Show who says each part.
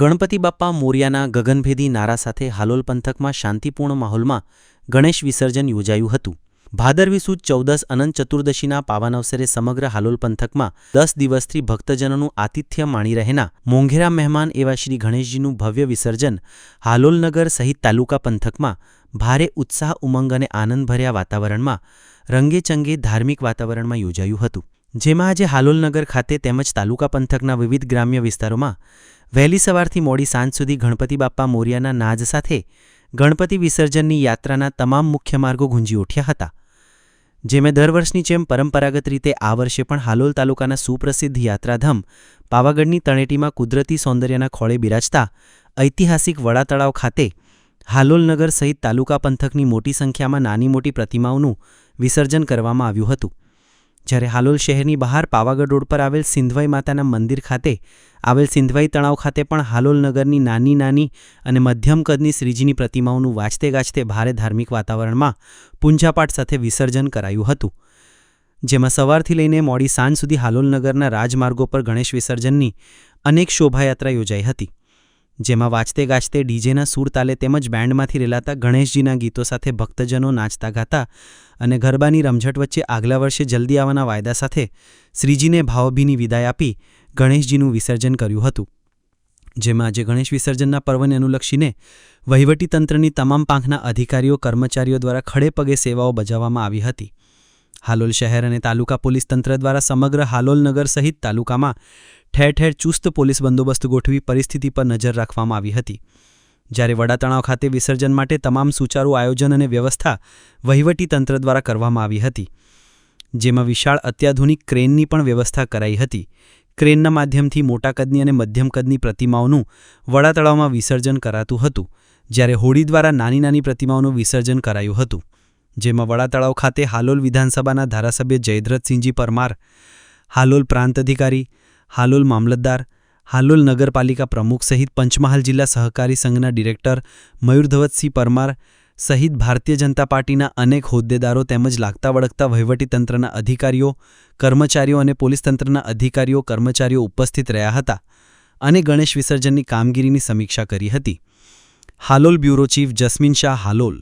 Speaker 1: ગણપતિ બાપ્પા મોરિયાના ગગનભેદી નારા સાથે હાલોલ પંથકમાં શાંતિપૂર્ણ માહોલમાં ગણેશ વિસર્જન યોજાયું હતું. ભાદરવી સુદ ચૌદસ અનંત ચતુર્દશીના પાવન અવસરે સમગ્ર હાલોલ પંથકમાં દસ દિવસથી ભક્તજનોનું આતિથ્ય માણી રહેના મોંઘેરા મહેમાન એવા શ્રી ગણેશજીનું ભવ્ય વિસર્જન હાલોલનગર સહિત તાલુકા પંથકમાં ભારે ઉત્સાહ, ઉમંગ અને આનંદભર્યા વાતાવરણમાં રંગેચંગે ધાર્મિક વાતાવરણમાં યોજાયું હતું. જેમાં આજે હાલોલનગર ખાતે તેમજ તાલુકા પંથકના વિવિધ ગ્રામ્ય વિસ્તારોમાં વહેલી સવારથી મોડી સાંજ સુધી ગણપતિ બાપ્પા મોરિયાના નાજ સાથે ગણપતિ વિસર્જનની યાત્રાના તમામ મુખ્ય માર્ગો ગુંજી ઉઠ્યા હતા, જેમાં દર વર્ષની જેમ પરંપરાગત રીતે આ વર્ષે પણ હાલોલ તાલુકાના સુપ્રસિદ્ધ યાત્રાધામ પાવાગઢની તળેટીમાં કુદરતી સૌંદર્યના ખોળે બિરાજતા ઐતિહાસિક વડા તળાવ ખાતે હાલોલનગર સહિત તાલુકા પંથકની મોટી સંખ્યામાં નાની મોટી પ્રતિમાઓનું વિસર્જન કરવામાં આવ્યું હતું. જ્યારે હાલોલ શહેરની બહાર પાવાગઢ રોડ પર આવેલ સિંધવાઈ માતાના મંદિર ખાતે, આવેલ સિંધવાઈ તળાવ ખાતે પણ હાલોલ નગરની નાની નાની અને મધ્યમ કદની શ્રીજીની પ્રતિમાઓનું વાંચતે ગાજતે ભારે ધાર્મિક વાતાવરણમાં પૂંજાપાઠ સાથે વિસર્જન કરાયું હતું. જેમાં સવારથી લઈને મોડી સાંજ સુધી હાલોલ નગરના રાજમાર્ગો પર ગણેશ વિસર્જનની અનેક શોભાયાત્રા યોજાઈ હતી. જેમાં વાંચતે ગાજતે ડીજેના સૂર તાલે તેમજ બેન્ડમાંથી રેલાતા ગણેશજીના ગીતો સાથે ભક્તજનો નાચતા ગાતા અને ગરબાની રમઝટ વચ્ચે આગલા વર્ષે જલ્દી આવવાના વાયદા સાથે શ્રીજીને ભાવભીની વિદાય આપી ગણેશજીનું વિસર્જન કર્યું હતું. જેમાં આજે ગણેશ વિસર્જનના પર્વને અનુલક્ષીને વહીવટીતંત્રની તમામ પાંખના અધિકારીઓ, કર્મચારીઓ દ્વારા ખડે પગે સેવાઓ બજાવવામાં આવી હતી. હાલોલ શહેર અને તાલુકા પોલીસ તંત્ર દ્વારા સમગ્ર હાલોલ નગર સહિત તાલુકામાં ઠેર ઠેર ચુસ્ત પોલીસ બંદોબસ્ત ગોઠવી પરિસ્થિતિ પર નજર રાખવામાં આવી હતી. જ્યારે વડાતણાવ ખાતે વિસર્જન માટે તમામ સુચારુ આયોજન અને વ્યવસ્થા વહીવટી તંત્ર દ્વારા કરવામાં આવી હતી. જેમાં વિશાળ અત્યાધુનિક ક્રેનની પણ વ્યવસ્થા કરાઈ હતી. ક્રેનના માધ્યમથી મોટા કદની અને મધ્યમ કદની પ્રતિમાઓનું વડાતળાવમાં વિસર્જન કરાતું હતું. જ્યારે હોડી દ્વારા નાની નાની પ્રતિમાઓનું વિસર્જન કરાયું હતું. જેમાં વડાતળાવ ખાતે હાલોલ વિધાનસભાના ધારાસભ્ય જયદ્રથસિંહજી પરમાર, હાલોલ પ્રાંત અધિકારી, હાલોલ મામલતદાર, હાલોલ નગરપાલિકા પ્રમુખ સહિત પંચમહાલ જિલ્લા સહકારી સંઘના ડિરેક્ટર મયુરધવતસિંહ પરમાર સહિત ભારતીય જનતા પાર્ટીના અનેક હોદ્દેદારો તેમજ લાગતા વળગતા વહીવટીતંત્રના અધિકારીઓ, કર્મચારીઓ અને પોલીસ તંત્રના અધિકારીઓ, કર્મચારીઓ ઉપસ્થિત રહ્યા હતા અને ગણેશ વિસર્જનની કામગીરીની સમીક્ષા કરી હતી. Halol bureau chief Jasmin Shah, Halol.